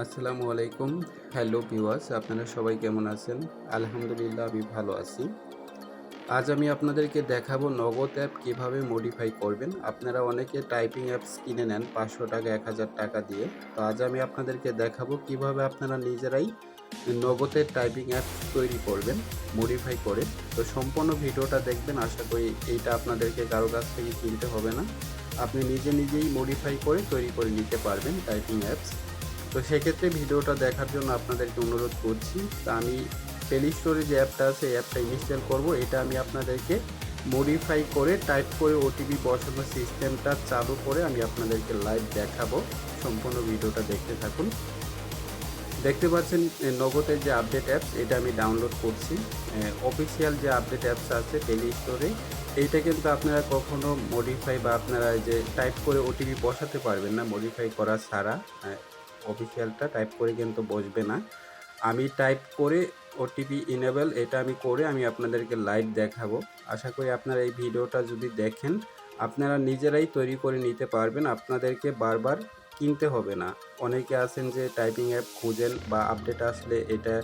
আসসালামু আলাইকুম। Hello viewers, আপনারা সবাই কেমন আছেন? আলহামদুলিল্লাহ, আমি ভালো আছি। আজ আমি আপনাদেরকে দেখাবো নগদ অ্যাপ কীভাবে মডিফাই করবেন। আপনারা অনেকে টাইপিং অ্যাপস কিনে নেন পাঁচশো টাকা, এক হাজার টাকা দিয়ে। তো আজ আমি আপনাদেরকে দেখাবো কীভাবে আপনারা নিজেরাই নগদের টাইপিং অ্যাপ তৈরি করবেন মডিফাই করে। তো সম্পূর্ণ ভিডিওটা দেখবেন, আশা করি এইটা আপনাদেরকে কারও কাছ থেকে কিনতে হবে না। আপনি নিজে নিজেই মডিফাই করে তৈরি করে নিতে পারবেন টাইপিং অ্যাপস তো সেক্ষেত্রে ভিডিওটা দেখার জন্য আপনাদেরকে অনুরোধ করছি। তা আমি প্লে স্টোরে যে অ্যাপটা আছে, এই অ্যাপটা ইনস্টল করব। এটা আমি আপনাদেরকে মডিফাই করে টাইপ করে ওটিপি বসানোর সিস্টেমটা চালু করে আমি আপনাদেরকে লাইভ দেখাবো। সম্পূর্ণ ভিডিওটা দেখতে থাকুন। দেখতে পাচ্ছেন নগদের যে আপডেট অ্যাপস এটা আমি ডাউনলোড করছি। অফিসিয়াল যে আপডেট অ্যাপস আছে প্লে স্টোরে এইটা কিন্তু আপনারা কখনো মডিফাই বা আপনারা যে টাইপ করে ওটিপি বসাতে পারবেন না মডিফাই করা ছাড়া। অফিসিয়ালটা টাইপ করে কিন্তু বসবে না। আমি টাইপ করে ওটিপি ইনেবল এটা আমি করে আমি আপনাদেরকে লাইভ দেখাবো। আশা করি আপনারা এই ভিডিওটা যদি দেখেন, আপনারা নিজেরাই তৈরি করে নিতে পারবেন। আপনাদেরকে বারবার কিনতে হবে না। অনেকে আছেন যে টাইপিং অ্যাপ খুঁজেন বা আপডেট আসলে এটা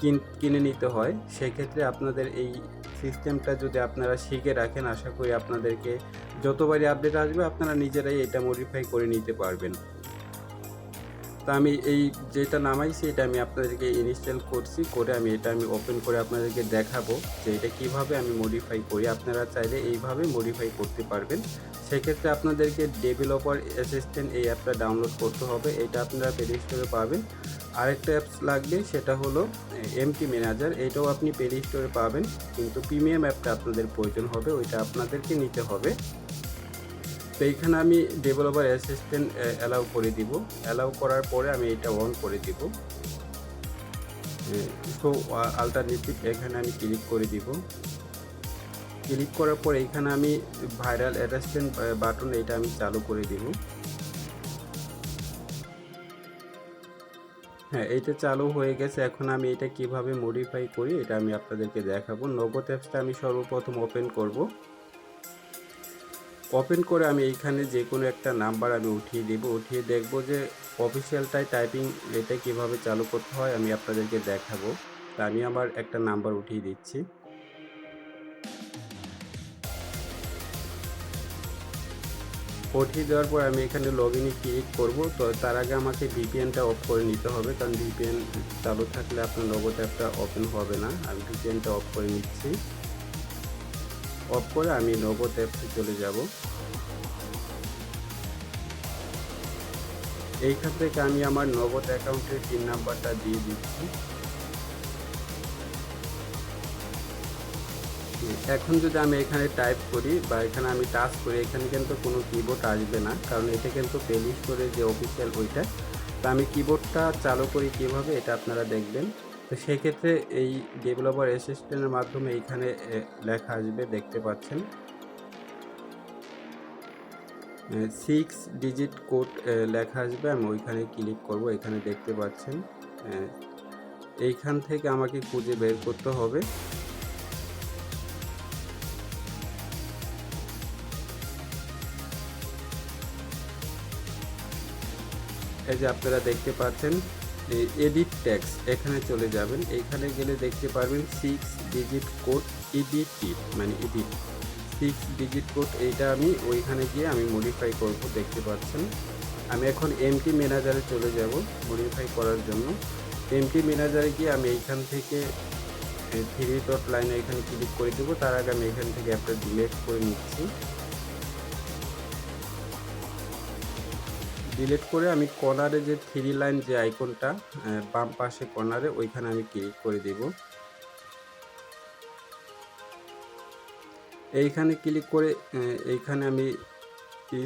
কিন কিনে নিতে হয়। সেক্ষেত্রে আপনাদের এই সিস্টেমটা যদি আপনারা শিখে রাখেন, আশা করি আপনাদেরকে যতবারই আপডেট আসবে, আপনারা নিজেরাই এটা মডিফাই করে নিতে পারবেন। তো আমি এই যেটা নামাইছি এটা আমি আপনাদেরকে ইনস্টল করছি, করে আমি এটা আমি ওপেন করে আপনাদেরকে দেখাবো যে এটা কীভাবে আমি মডিফাই করি। আপনারা চাইলে এইভাবে মডিফাই করতে পারবেন। সেক্ষেত্রে আপনাদেরকে ডেভেলপার অ্যাসিস্ট্যান্ট এই অ্যাপটা ডাউনলোড করতে হবে। এটা আপনারা প্লে স্টোরে পাবেন। আরেকটা অ্যাপস লাগবে, সেটা হলো এমটি ম্যানেজার এটাও আপনি প্লে স্টোরে পাবেন। কিন্তু প্রিমিয়াম অ্যাপটা আপনাদের প্রয়োজন হবে, ওইটা আপনাদেরকে নিতে হবে। তো এইখানে আমি ডেভেলপার অ্যাসিস্ট্যান্ট অ্যালাউ করে দিব। অ্যালাউ করার পরে আমি এটা অন করে দিব। সো আলটারনেটিভ এখানে আমি ক্লিক করে দিব। ক্লিক করার পর এইখানে আমি ভাইরাল অ্যাটাচমেন্ট বাটন এটা আমি চালু করে দিব। হ্যাঁ এইটা চালু হয়ে গেছে। এখন আমি এটা কীভাবে মডিফাই করি, এটা আমি আপনাদেরকে দেখাবো। নগদ অ্যাপসটা আমি সর্বপ্রথম ওপেন করব। ওপেন করে আমি এইখানে যে কোনো একটা নাম্বার আমি উঠিয়ে দেব। উঠিয়ে দেখব যে অফিসিয়ালটাই টাইপিং এটা কীভাবে চালু করতে হয় আমি আপনাদেরকে দেখাবো। তা আমি আমার একটা নাম্বার উঠিয়ে দিচ্ছি। উঠিয়ে দেওয়ার পর আমি এখানে লগ ইনে ক্লিক করব। তো তার আগে আমাকে ভিপিএনটা অফ করে নিতে হবে। কারণ ভিপিএন চালু থাকলে আপনার নগদ অ্যাপটা ওপেন হবে না। আমি ভিপিএনটা অফ করে নিচ্ছি। অফ করে আমি নগদ অ্যাপসে চলে যাব। এইখান থেকে আমি আমার নগদ অ্যাকাউন্টের পিন নাম্বারটা দিয়ে দিচ্ছি। এখন যদি আমি এখানে টাইপ করি বা এখানে আমি টাচ করি, এখানে কিন্তু কোনো কিবোর্ড আসবে না, কারণ এটা কিন্তু প্লে করে যে অফিসিয়াল ওইটা। তো আমি কিবোর্ডটা চালু করি কীভাবে, এটা আপনারা দেখবেন। তো সেক্ষেত্রে এই ডেভেলপার অ্যাসিস্ট্যান্টের মাধ্যমে এইখানে লেখা আসবে, দেখতে পাচ্ছেন। সিক্স ডিজিট কোড লেখা আসবে, আমি ওইখানে ক্লিক করব, এখানে দেখতে পাচ্ছেন। এইখান থেকে আমাকে খুঁজে বের করতে হবে। এই যে আপনারা দেখতে পাচ্ছেন এডিট ট্যাক্স এখানে চলে যাবেন। এখানে গেলে দেখতে পারবেন সিক্স ডিজিট কোড ইডিট মানে ইডিট সিক্স ডিজিট কোড এইটা আমি ওইখানে গিয়ে আমি মডিফাই করব, দেখতে পাচ্ছেন। আমি এখন এমটি ম্যানেজারে চলে যাব মডিফাই করার জন্য। এমটি ম্যানেজারে গিয়ে আমি এইখান থেকে থ্রি ডট লাইনে এখানে ক্লিক করে দেবো। তার আগে আমি এখান থেকে একটা ডিলেট করে নিচ্ছি। ডিলিট করে আমি কর্নারে যে থ্রি লাইন যে আইকনটা বাম পাশে কর্নারে ওইখানে আমি ক্লিক করে দেব। এইখানে ক্লিক করে এইখানে আমি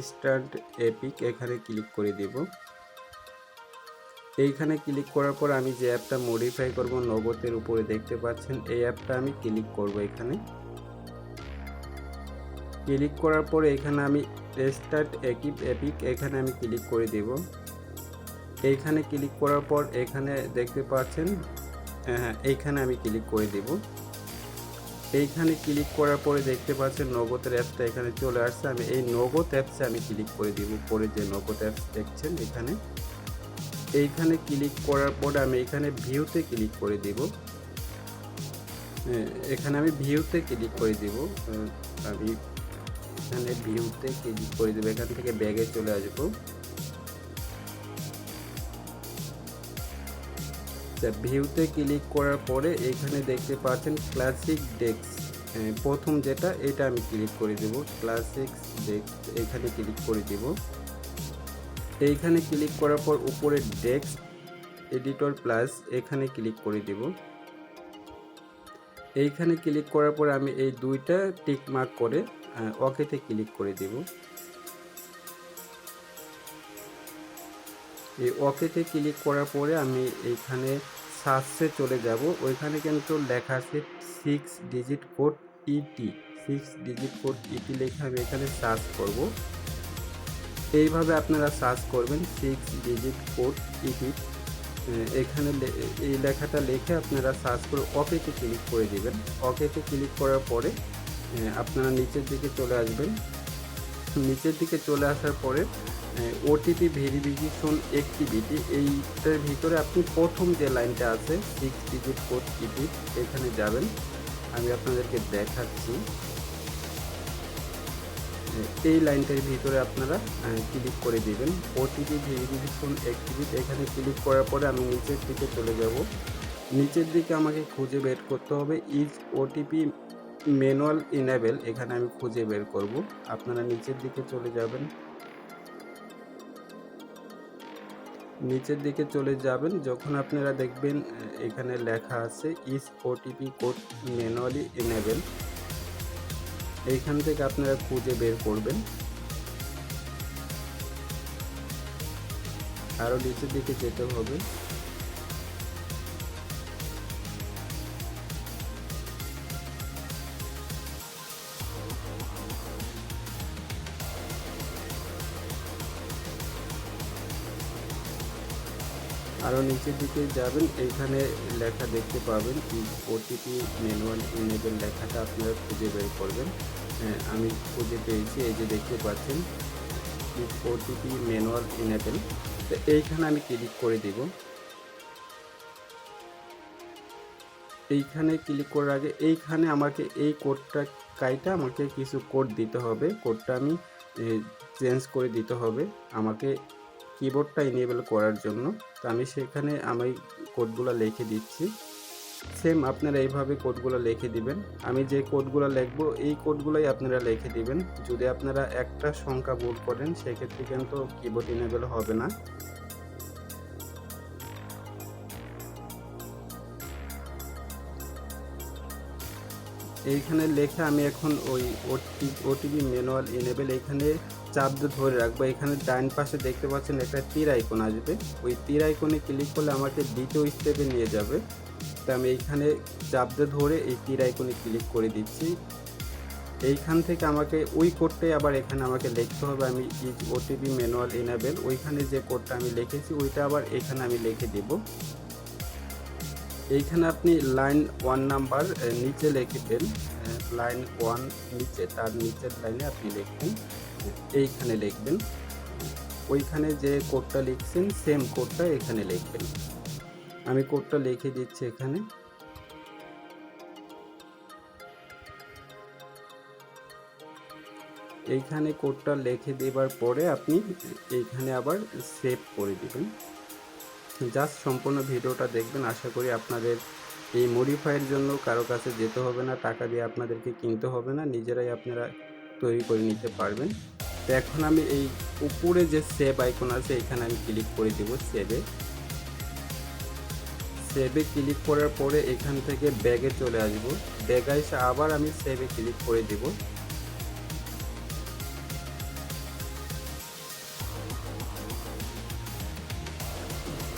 স্টার্ট এপিক এখানে ক্লিক করে দেব। এইখানে ক্লিক করার পর আমি যে অ্যাপটা মডিফাই করব নগদের উপরে দেখতে পাচ্ছেন, এই অ্যাপটা আমি ক্লিক করব এখানে। ক্লিক করার পর এখানে আমি স্টার্ট একিপ এপিক এখানে আমি ক্লিক করে দেব। এইখানে ক্লিক করার পর এখানে দেখতে পাচ্ছেন হ্যাঁ এইখানে আমি ক্লিক করে দেব। এইখানে ক্লিক করার পরে দেখতে পাচ্ছেন নগদের অ্যাপসটা এখানে চলে আসছে। আমি এই নগদ অ্যাপসে আমি ক্লিক করে দিব পরে যে নগদ অ্যাপস দেখছেন এখানে। এইখানে ক্লিক করার পর আমি এখানে ভিউতে ক্লিক করে দেব। হ্যাঁ, এখানে আমি ভিউতে ক্লিক করে দেব। আমি এখানে ভিউতে ক্লিক করে দেবো এখান থেকে ব্যাগে চলে আসব। ভিউতে ক্লিক করার পরে এখানে দেখতে পাচ্ছেন ক্লাসিক ডেস্ক প্রথম যেটা, এটা আমি ক্লিক করে দেব। ক্লাসিক ডেস্ক এখানে ক্লিক করে দেব। এইখানে ক্লিক করার পর উপরে ডেস্ক এডিটর প্লাস এখানে ক্লিক করে দেব। এইখানে ক্লিক করার পরে আমি এই দুইটা টিক মার্ক করে ওকেতে ক্লিক করে দেব। এই ওকেতে ক্লিক করার পরে আমি এইখানে সার্চে চলে যাব। ওইখানে কিন্তু লেখা আছে six digit code edit six digit code edit লেখা আমি এখানে সার্চ করব। এইভাবে আপনারা সার্চ করবেন সিক্স ডিজিট কোড ইটি এখানে এই লেখাটা লিখে আপনারা সার্চ করে ওকেতে ক্লিক করে দিবেন। ওকেতে ক্লিক করার পরে আপনারা নিচের দিকে চলে আসবেন। নিচের দিকে চলে আসার পরে ওটিপি ভেরিফিকেশন অ্যাক্টিভিটি এইটার ভিতরে আপনি প্রথম যে লাইনটা আছে সিক্স ডিজিট কোড ইটি এখানে যাবেন। আমি আপনাদেরকে দেখাচ্ছি। এই লাইনটার ভিতরে আপনারা ক্লিক করে দিবেন। ওটিপি ভেরিফিকেশন অ্যাক্টিভিটি এখানে ক্লিক করার পরে আমি নিচের দিকে চলে যাব। নিচের দিকে আমাকে খুঁজে বের করতে হবে। ইজ ওটিপি ম্যানুয়াল ইনেবল এখানে আমি খুঁজে বের করব। আপনারা নিচের দিকে চলে যাবেন। নিচের দিকে চলে যাবেন। যখন আপনারা দেখবেন এখানে লেখা আছে is OTP code manually enable এইখান থেকে আপনারা খুঁজে বের করবেন। আরও নিচের দিকে যেতে হবে। আরও নিচের দিকে যাবেন, এইখানে লেখা দেখতে পাবেন, ওটিপি ম্যানুয়াল ইনেবল লেখাটা আপনারা খুঁজে বের করবেন। আমি খুঁজে পেয়েছি, এই যে দেখতে পাচ্ছেন ওটিপি ম্যানুয়াল ইনেবেল তো এইখানে আমি ক্লিক করে দিব। এইখানে ক্লিক করার আগে, এইখানে আমাকে এই কোডটা কাইটা আমাকে কিছু কোড দিতে হবে। কোডটা আমি চেঞ্জ করে দিতে হবে আমাকে কিবোর্ডটা ইনেবল করার জন্য। তো আমি সেখানে আমি কোডগুলো লিখে দিচ্ছি। সেম আপনারা এইভাবে কোডগুলো লিখে দিবেন। আমি যে কোডগুলো লিখব, এই কোডগুলোই আপনারা লিখে দিবেন। যদি আপনারা একটা সংখ্যা ভুল করেন, সেক্ষেত্রে কিন্তু কিবোর্ড ইনেবল হবে না। এইখানে লেখে আমি এখন ওই ওটিপি ম্যানুয়াল এনেবেল এইখানে চাপ ধরে রাখব। এখানে ডান পাশে দেখতে পাচ্ছেন একটা তীর আইকন আসবে। ওই তীর আইকনে ক্লিক করলে আমাকে দ্বিতীয় স্টেপে নিয়ে যাবে। তো আমি এইখানে চাপ ধরে এই তীর আইকনে ক্লিক করে দিচ্ছি। এইখান থেকে আমাকে ওই কোডটাই আবার এখানে আমাকে লিখতে হবে। আমি ইজ ওটিপি ম্যানুয়াল এনেবেল ওইখানে যে কোডটা আমি লিখেছি, ওইটা আবার এখানে আমি লিখে দেবো। এইখানে আপনি লাইন ওয়ান নাম্বার নিচে লিখে লিখবেন লাইন ওয়ান নিচে, তার নিচের লাইনে আপনি লিখবেন। এইখানে লিখবেন। ওইখানে যে কোডটা লিখছেন সেম কোডটা এখানে লিখবেন। আমি কোডটা লিখে দিচ্ছি এখানে। এইখানে কোডটা লিখে দেবার পরে আপনি এইখানে আবার সেভ করে দিবেন। জাস্ট সম্পূর্ণ ভিডিওটা দেখবেন। আশা করি আপনাদের এই মডিফাইয়ের জন্য কারও কাছে যেতে হবে না, টাকা দিয়ে আপনাদেরকে কিনতে হবে না, নিজেরাই আপনারা তৈরি করে নিতে পারবেন। তো এখন আমি এই উপরে যে সেভ আইকন আছে, এখানে আমি ক্লিক করে দেব সেভে সেভে ক্লিক করার পরে এখান থেকে ব্যাগে চলে আসব। ব্যাগে এসে আবার আমি সেভে ক্লিক করে দেব।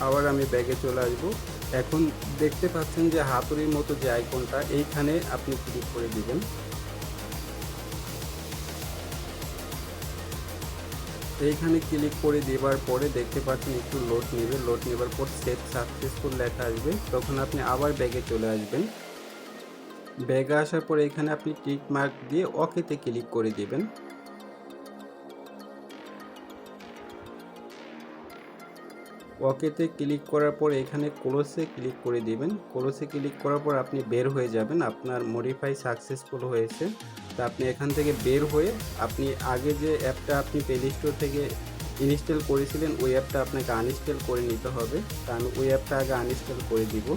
আবার আমি ব্যাগে চলে আসব। এখন দেখতে পাচ্ছেন যে হাতুড়ির মতো যে আইকনটা, এইখানে আপনি ক্লিক করে দিবেন। এইখানে ক্লিক করে দেওয়ার পরে দেখতে পাচ্ছেন একটু লোড নেবে। লোড নেবার পর সেট সাকসেসফুল লেখা আসবে। তখন আপনি আবার ব্যাগে চলে আসবেন। ব্যাগে আসার পরে এখানে আপনি টিক মার্ক দিয়ে ওকেতে ক্লিক করে দেবেন। ওকেতে ক্লিক করার পর এখানে ক্লোজে ক্লিক করে দিবেন। ক্লোজে ক্লিক করার পর আপনি বের হয়ে যাবেন। আপনার মডিফাই সাকসেসফুল হয়েছে। তা আপনি এখান থেকে বের হয়ে আপনি আগে যে অ্যাপটা আপনি প্লে স্টোর থেকে ইনস্টল করেছিলেন, ওই অ্যাপটা আপনাকে আনইনস্টল করে নিতে হবে। তা আমি ওই অ্যাপটা আগে আনইনস্টল করে দিব।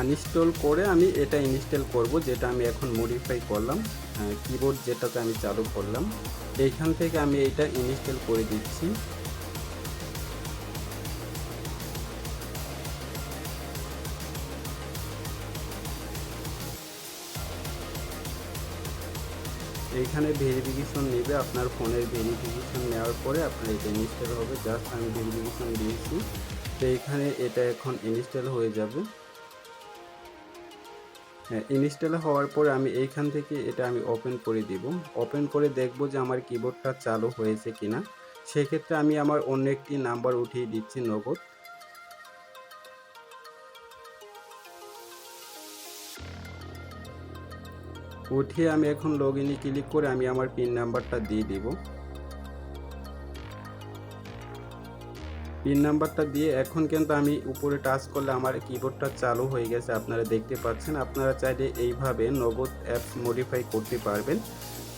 আনইনস্টল করে আমি এটা ইনস্টল করব, যেটা আমি এখন মডিফাই করলাম। কিবোর্ড যেটাতে আমি চালু করলাম। এইখান থেকে আমি এটা ইনস্টল করে দিচ্ছি। এইখানে ভেরিফিকেশন নেবে আপনার ফোনের ভেরিফিকেশন নেওয়ার পরে আপনার এটা ইনস্টল হবে। জাস্ট আমি ভেরিফিকেশন দিয়েছি। তো এইখানে এটা এখন ইনস্টল হয়ে যাবে। হ্যাঁ ইনস্টল হওয়ার পরে আমি এইখান থেকে এটা আমি ওপেন করে দিব। ওপেন করে দেখব যে আমার কিবোর্ডটা চালু হয়েছে কিনা। সেক্ষেত্রে আমি আমার অন্য একটি নাম্বার উঠিয়ে দিচ্ছি নগদ। উঠিয়ে আমি এখন লগ ইনে ক্লিক করে আমি আমার পিন নাম্বারটা দিয়ে দিব। পিন নাম্বারটা দিয়ে এখন কিন্তু আমি উপরে টাচ করলে আমার কিবোর্ডটা চালু হয়ে গেছে, আপনারা দেখতে পাচ্ছেন। আপনারা চাইলে এইভাবে নগদ অ্যাপস মডিফাই করতে পারবেন।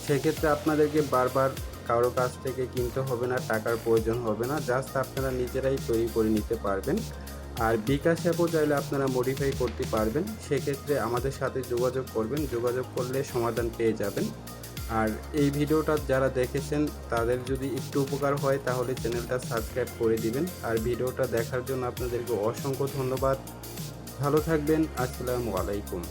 সেক্ষেত্রে আপনাদেরকে বারবার কারও কাছ থেকে কিনতে হবে না, টাকার প্রয়োজন হবে না জাস্ট আপনারা নিজেরাই তৈরি করে নিতে পারবেন। আর বিকাশ অ্যাপও চাইলে আপনারা মডিফাই করতে পারবেন। সেক্ষেত্রে আমাদের সাথে যোগাযোগ করবেন। যোগাযোগ করলে সমাধান পেয়ে যাবেন। আর এই ভিডিওটা যারা দেখেছেন, তাদের যদি একটু উপকার হয়, তাহলে চ্যানেলটা সাবস্ক্রাইব করে দিবেন। আর ভিডিওটা দেখার জন্য আপনাদেরকে অসংখ্য ধন্যবাদ। ভালো থাকবেন। আসসালামু আলাইকুম।